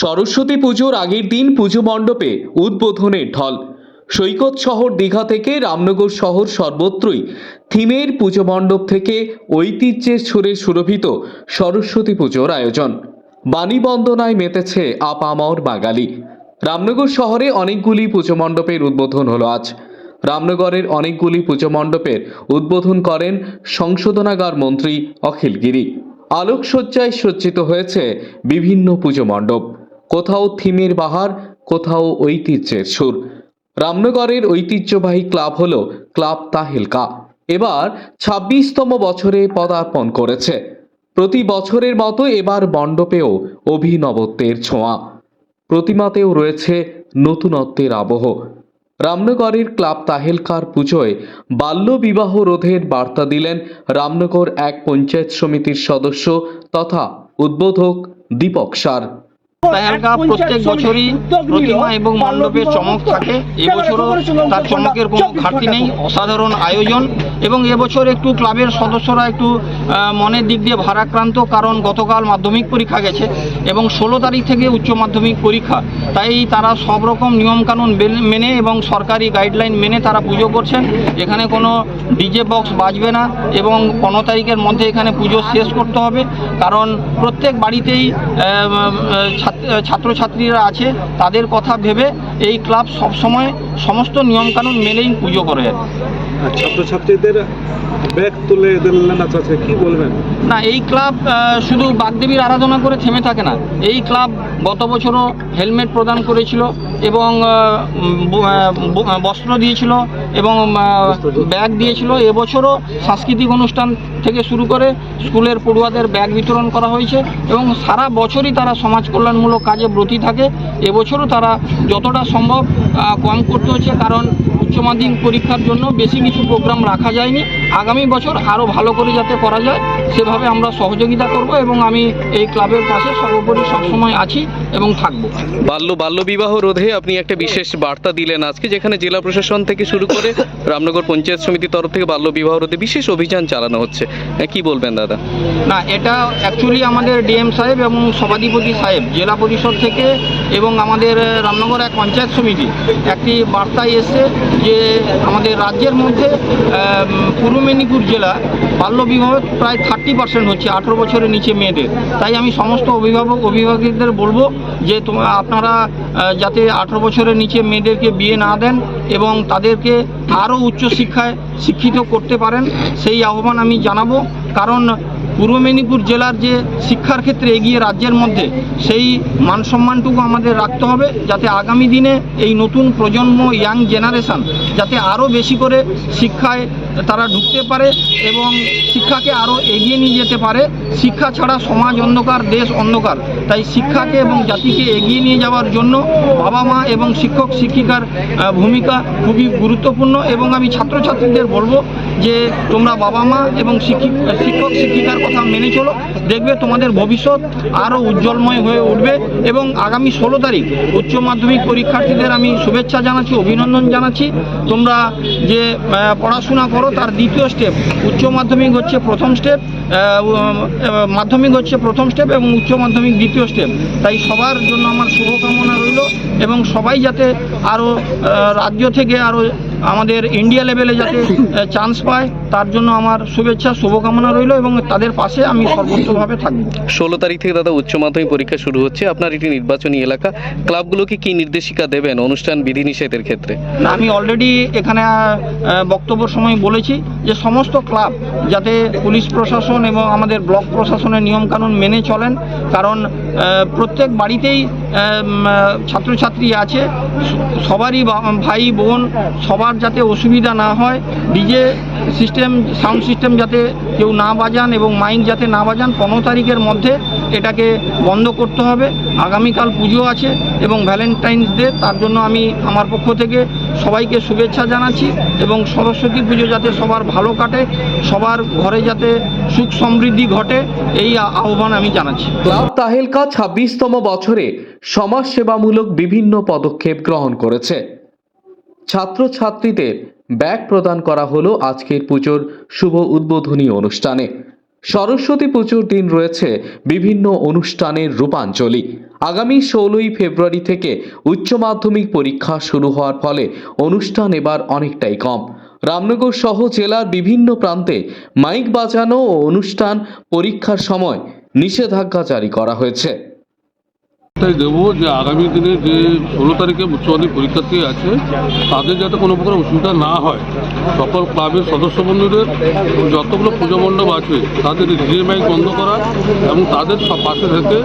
সরস্বতী পুজোর আগের দিন পুজো মণ্ডপে উদ্বোধনের ঢল। সৈকত শহর দীঘা থেকে রামনগর শহর সর্বত্রই থিমের পুজো মণ্ডপ থেকে ঐতিহ্যের সুরে সুরভিত সরস্বতী পুজোর আয়োজন। বাণী বন্দনায় মেতেছে আপামর বাঙালি। রামনগর শহরে অনেকগুলি পুজো মণ্ডপের উদ্বোধন হলো আজ। রামনগরের অনেকগুলি পুজো মণ্ডপের উদ্বোধন করেন সংশোধনাগার মন্ত্রী অখিল গিরি। আলোকসজ্জায় সজ্জিত হয়েছে বিভিন্ন পুজো মণ্ডপ। কোথাও থিমের বাহার, কোথাও ঐতিহ্যের সুর। রামনগরের ঐতিহ্যবাহী ক্লাব হল ক্লাব তাহেলকা। এবার ছাব্বিশতম বছরে পদার্পণ করেছে। প্রতি বছরের মতো এবার মণ্ডপেও অভিনবত্বের ছোঁয়া। প্রতিমাতেও রয়েছে নতুনত্বের আবহ। রামনগরের ক্লাব তাহেলকার পুজোয় বাল্যবিবাহ রোধের বার্তা দিলেন রামনগর এক পঞ্চায়েত সমিতির সদস্য তথা উদ্বোধক দীপক সার। তাহেলকা প্রত্যেক বছরই প্রতিমা এবং মণ্ডপের চমক থাকে। এবছরও তার চমকের কোনো ঘাটতি নেই। অসাধারণ আয়োজন এবং এবছর একটু ক্লাবের সদস্যরা একটু মনের দিক দিয়ে ভারাক্রান্ত কারণ গতকাল মাধ্যমিক পরীক্ষা গেছে এবং ষোলো তারিখ থেকে উচ্চ মাধ্যমিক পরীক্ষা। তাই তারা সব রকম নিয়মকানুন মেনে এবং সরকারি গাইডলাইন মেনে তারা পুজো করছেন। এখানে কোনো ডিজে বক্স বাজবে না এবং পনেরো তারিখের মধ্যে এখানে পুজো শেষ করতে হবে। কারণ প্রত্যেক বাড়িতেই ছাত্র- ছাত্রছাত্রীরা আছে তাদের কথা ভেবে এই ক্লাব সবসময় সমস্ত নিয়মকানুন মেনেই পুজো করে। ছাত্রছাত্রীদের ব্যাগ তুলে দিলেন আচ্ছা কি বলবেন? না এই ক্লাব শুধু বাগদেবীর আরাধনা করে থেমে থাকে না। এই ক্লাব গত বছরও হেলমেট প্রদান করেছিল এবং বস্ত্র দিয়েছিল এবং ব্যাগ দিয়েছিল। এবছরও সাংস্কৃতিক অনুষ্ঠান থেকে শুরু করে স্কুলের পড়ুয়াদের ব্যাগ বিতরণ করা হয়েছে এবং সারা বছরই তারা সমাজ কল্যাণমূলক কাজে ব্রতী থাকে। এবছরও তারা যতটা সম্ভব কম করতে হচ্ছে, কারণ উচ্চ মাধ্যমিক পরীক্ষার জন্য বেশি কিছু প্রোগ্রাম রাখা যায়নি। আগামী বছর আরও ভালো করে যাতে করা যায় সেভাবে আমরা সহযোগিতা করব এবং আমি এই ক্লাবের পাশে সর্বোপরি সবসময় আছি এবং থাকব। বাল্য বাল্যবিবাহ রোধে আপনি একটা বিশেষ বার্তা দিলেন আজকে যেখানে জেলা প্রশাসন থেকে শুরু করে রামনগর পঞ্চায়েত সমিতির তরফ থেকে বাল্যবিবাহ রোধে বিশেষ অভিযান চালানো হচ্ছে। হ্যাঁ, কি বলবেন দাদা? না এটা অ্যাকচুয়ালি আমাদের ডিএম সাহেব এবং সভাধিপতি সাহেব জেলা পরিষদ থেকে এবং আমাদের রামনগর এক পঞ্চায়েত সমিতি একটি বার্তা এসছে যে আমাদের রাজ্যের মধ্যে পূর্ব মেদিনীপুর জেলা বাল্যবিবাহ প্রায় থার্টি পার্সেন্ট হচ্ছে, আঠেরো বছরের নিচে মেয়েদের। তাই আমি সমস্ত অভিভাবক, অভিভাবকদের বলব যে আপনারা যাতে আঠেরো বছরের নিচে মেয়েদেরকে বিয়ে না দেন এবং তাদেরকে আরও উচ্চশিক্ষায় শিক্ষিত করতে পারেন, সেই আহ্বান আমি জানাব। কারণ পূর্ব মেদিনীপুর জেলার যে শিক্ষার ক্ষেত্রে এগিয়ে রাজ্যের মধ্যে, সেই মান সম্মানটুকু আমাদের রাখতে হবে, যাতে আগামী দিনে এই নতুন প্রজন্ম, ইয়াং জেনারেশন, যাতে আরও বেশি করে শিক্ষায় তারা ঢুকতে পারে এবং শিক্ষাকে আরও এগিয়ে নিয়ে যেতে পারে। শিক্ষা ছাড়া সমাজ অন্ধকার, দেশ অন্ধকার। তাই শিক্ষাকে এবং জাতিকে এগিয়ে নিয়ে যাওয়ার জন্য বাবা মা এবং শিক্ষক শিক্ষিকার ভূমিকা খুবই গুরুত্বপূর্ণ এবং আমি ছাত্রছাত্রীদের বলব যে তোমরা বাবা মা এবং শিক্ষিক শিক্ষক শিক্ষিকার কথা মেনে চলো। দেখবে তোমাদের ভবিষ্যৎ আরও উজ্জ্বলময় হয়ে উঠবে এবং আগামী ষোলো তারিখ উচ্চ মাধ্যমিক পরীক্ষার্থীদের আমি শুভেচ্ছা জানাচ্ছি, অভিনন্দন জানাচ্ছি। তোমরা যে পড়াশোনা করো তার দ্বিতীয় স্টেপ উচ্চ মাধ্যমিক হচ্ছে প্রথম স্টেপ মাধ্যমিক হচ্ছে প্রথম স্টেপ এবং উচ্চ মাধ্যমিক দ্বিতীয় স্টেপ তাই সবার জন্য আমার শুভকামনা রইল এবং সবাই যাতে আরও রাজ্য থেকে আরও আমাদের ইন্ডিয়া লেভেলে যাতে চান্স পায় তার জন্য আমার শুভেচ্ছা শুভকামনা রইল এবং তাদের পাশে আমি সর্বোচ্চভাবে থাকব। ষোলো তারিখ থেকে দাদা উচ্চ মাধ্যমিক পরীক্ষা শুরু হচ্ছে। আপনার এটি নির্বাচনী এলাকা ক্লাবগুলোকে কি নির্দেশিকা দেবেন অনুষ্ঠান বিধিনিষেধের ক্ষেত্রে? না, আমি অলরেডি এখানে বক্তব্যের সময় বলেছি যে সমস্ত ক্লাব যাতে পুলিশ প্রশাসন এবং আমাদের ব্লক প্রশাসনের নিয়মকানুন মেনে চলেন কারণ প্রত্যেক বাড়িতেই ছাত্রছাত্রী আছে, সবারই ভাই, বোন, সবার যাতে অসুবিধা না হয় ডিজে সিস্টেম সাউন্ড সিস্টেম যাতে কেউ না বাজান এবং মাইক যাতে না বাজান, পনেরো তারিখের মধ্যে এটাকে বন্ধ করতে হবে। আগামীকাল পুজো আছে এবং ভ্যালেন্টাইন্স ডে তার জন্য আমি আমার পক্ষ থেকে সবাইকে শুভেচ্ছা জানাচ্ছি এবং সরস্বতী পুজো যাতে সবার ভালো কাটে, সবার ঘরে যাতে সুখ সমৃদ্ধি ঘটে, এই আহ্বান আমি জানাচ্ছি। ক্লাব তাহেলকা ছাব্বিশতম বছরে সমাজসেবামূলক বিভিন্ন পদক্ষেপ গ্রহণ করেছে। ছাত্রছাত্রীদের ব্যাগ প্রদান করা হলো আজকের পুজোর শুভ উদ্বোধনী অনুষ্ঠানে। সরস্বতী পুজোর দিন রয়েছে বিভিন্ন অনুষ্ঠানের রূপাঞ্জলি। আগামী ষোলোই ফেব্রুয়ারি থেকে উচ্চ মাধ্যমিক পরীক্ষা শুরু হওয়ার ফলে অনুষ্ঠান এবার অনেকটাই কম। রামনগর সহ জেলার বিভিন্ন প্রান্তে মাইক বাজানো ও অনুষ্ঠান পরীক্ষার সময় নিষেধাজ্ঞা জারি করা হয়েছে। তাই দেবো যে আগামী দিনে যে ষোলো তারিখে উচ্চ মাধ্যমিক পরীক্ষার্থী আছে তাদের যাতে কোনো প্রকার অসুবিধা না হয় সকল ক্লাবের সদস্য বন্ধুদের যতগুলো পুজো মণ্ডপ আছে তাদের ডিএমআই বন্ধ করা এবং তাদের সব পাশে থেকে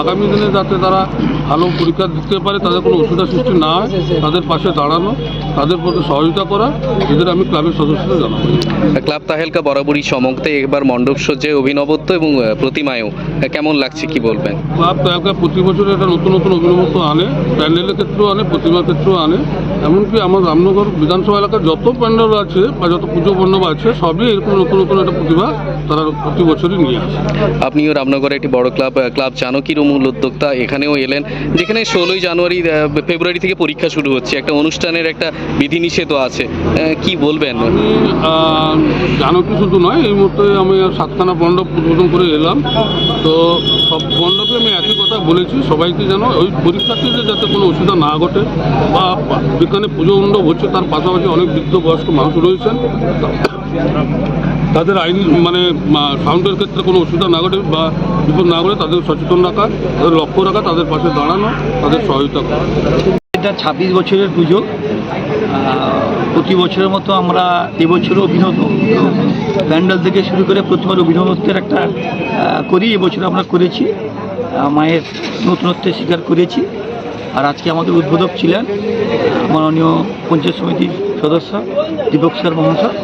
আগামী দিনে যাতে তারা ভালো পরীক্ষা দিতে পারে তাদের কোনো অসুবিধা সৃষ্টি না হয় তাদের পাশে দাঁড়ানো তাদের প্রতি সহযোগিতা করা এদের আমি ক্লাবের সদস্যদের জানাব। ক্লাব তাহেলকা বরাবরই চমকতে এবার মণ্ডপ সজ্জায় অভিনবত্ব এবং প্রতিমায়ও কেমন লাগছে কি বলবেন? ক্লাব তারকা প্রতি বছর একটা নতুন নতুন অভিনবত্ব আনে প্যান্ডেলের ক্ষেত্রেও আনে প্রতিমার ক্ষেত্রেও আনে। এমনকি আমার রামনগর বিধানসভা এলাকার যত প্যান্ডেল আছে বা যত পুজো মণ্ডপ আছে সবই এরকম নতুন নতুন একটা প্রতিভা তারা প্রতি বছরই নিয়ে আসে। আপনিও রামনগরে একটি বড় ক্লাব ক্লাব জানকীর মূল উদ্যোক্তা এখানেও এলেন। যেখানে ষোলোই জানুয়ারি ফেব্রুয়ারি থেকে পরীক্ষা শুরু হচ্ছে। একটা অনুষ্ঠানের একটা বিধিনিষেধও আছে। কি বলবেন? জানকী শুধু নয় এই মুহূর্তে আমি সাতখানা মণ্ডপ উদ্বোধন করে এলাম। তো সব মণ্ডপে আমি একই কথা বলেছি সবাইকে যেন ওই পরীক্ষার্থীদের যাতে কোনো অসুবিধা না ঘটে বা যেখানে পুজো মণ্ডপ হচ্ছে, তার পাশাপাশি অনেক বৃদ্ধ বয়স্ক মানুষ রয়েছেন। তাদের আইন মানে সাউন্ডের ক্ষেত্রে কোনো অসুবিধা না ঘটে বা বিপদ না ঘটে, তাদের সচেতন রাখা, তাদের লক্ষ্য রাখা, তাদের পাশে দাঁড়ানো, তাদের সহায়তা করা। এটা ছাব্বিশ বছরের পুজো। প্রতি বছরের মতো আমরা এবছরও অভিনব প্যান্ডেল থেকে শুরু করে প্রতিবার অভিনবত্বের একটা করি, এবছর আমরা করেছি। মায়ের নতুনত্বের স্বীকার করেছি। আর আজকে আমাদের উদ্বোধক ছিলেন মাননীয় পঞ্চায়েত সমিতির সদস্য দীপক স্যার মহাশয়।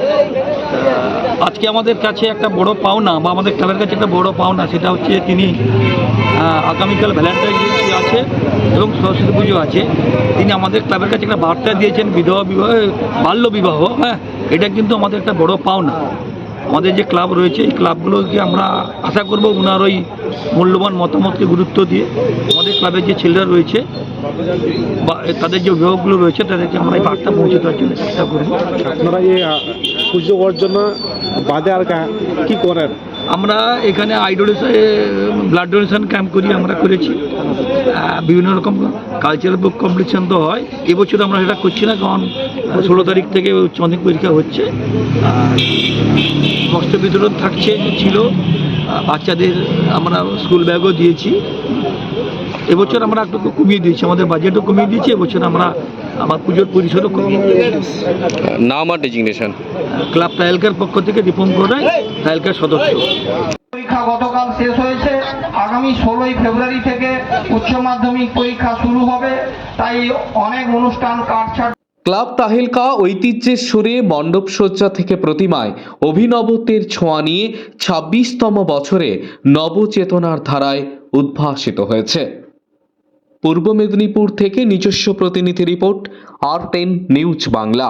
আজকে আমাদের কাছে একটা বড় পাওনা বা আমাদের ক্লাবের কাছে একটা বড় পাওনা, সেটা হচ্ছে তিনি আগামীকাল ভ্যালেন্টাইন ডে আছে এবং সরস্বতী পুজো আছে, তিনি আমাদের ক্লাবের কাছে একটা বার্তা দিয়েছেন বিধবা বিবাহ, বাল্য বিবাহ হ্যাঁ এটা কিন্তু আমাদের একটা বড় পাওনা। আমাদের যে ক্লাব রয়েছে এই ক্লাবগুলোকে আমরা আশা করব ওনার ওই মূল্যবান মতামতকে গুরুত্ব দিয়ে আমাদের ক্লাবের যে ছেলেরা রয়েছে বা তাদের যে অভিভাবকগুলো রয়েছে তাদেরকে আমরা এই বার্তা পৌঁছে দেওয়ার জন্য চেষ্টা করব। আপনারা এই পুজো অর্জনা বাদে আর কা- করেন? আমরা এখানে eye donation blood donation camp করি আমরা করেছি। বিভিন্ন রকম কালচারাল বুক কম্পিটিশন তো হয়। এবছর আমরা সেটা করছি না কারণ ষোলো তারিখ থেকে উচ্চ মাধ্যমিক পরীক্ষা হচ্ছে। আর বস্ত্র বিতরণ থাকছে ছিল। বাচ্চাদের আমরা স্কুল ব্যাগও দিয়েছি। এবছর আমরা একটু কমিয়ে দিয়েছি আমাদের বাজেটও কমিয়ে দিয়েছি। এবছর আমরা আমার পুজোর পরিসরও কমিয়ে দিয়েছি। নাম আর ডেজিগনেশন ক্লাব টাইলকার পক্ষ থেকে দীপঙ্কর রায় টাইলকার সদস্য। পরীক্ষা গতকাল শেষ আগামী ষোলোই ফেব্রুয়ারি থেকে উচ্চ মাধ্যমিক পরীক্ষা শুরু হবে। তাই অনেক অনুষ্ঠান কাটছাট। ক্লাব তাহেলকা ঐতিহ্যের সুরে মণ্ডপ সজ্জা থেকে প্রতিমায় অভিনবত্বের ছোঁয়া নিয়ে ছাব্বিশতম বছরে নবচেতনার ধারায় উদ্ভাসিত হয়েছে। পূর্ব মেদিনীপুর থেকে নিজস্ব প্রতিনিধি report, R ten news Bangla.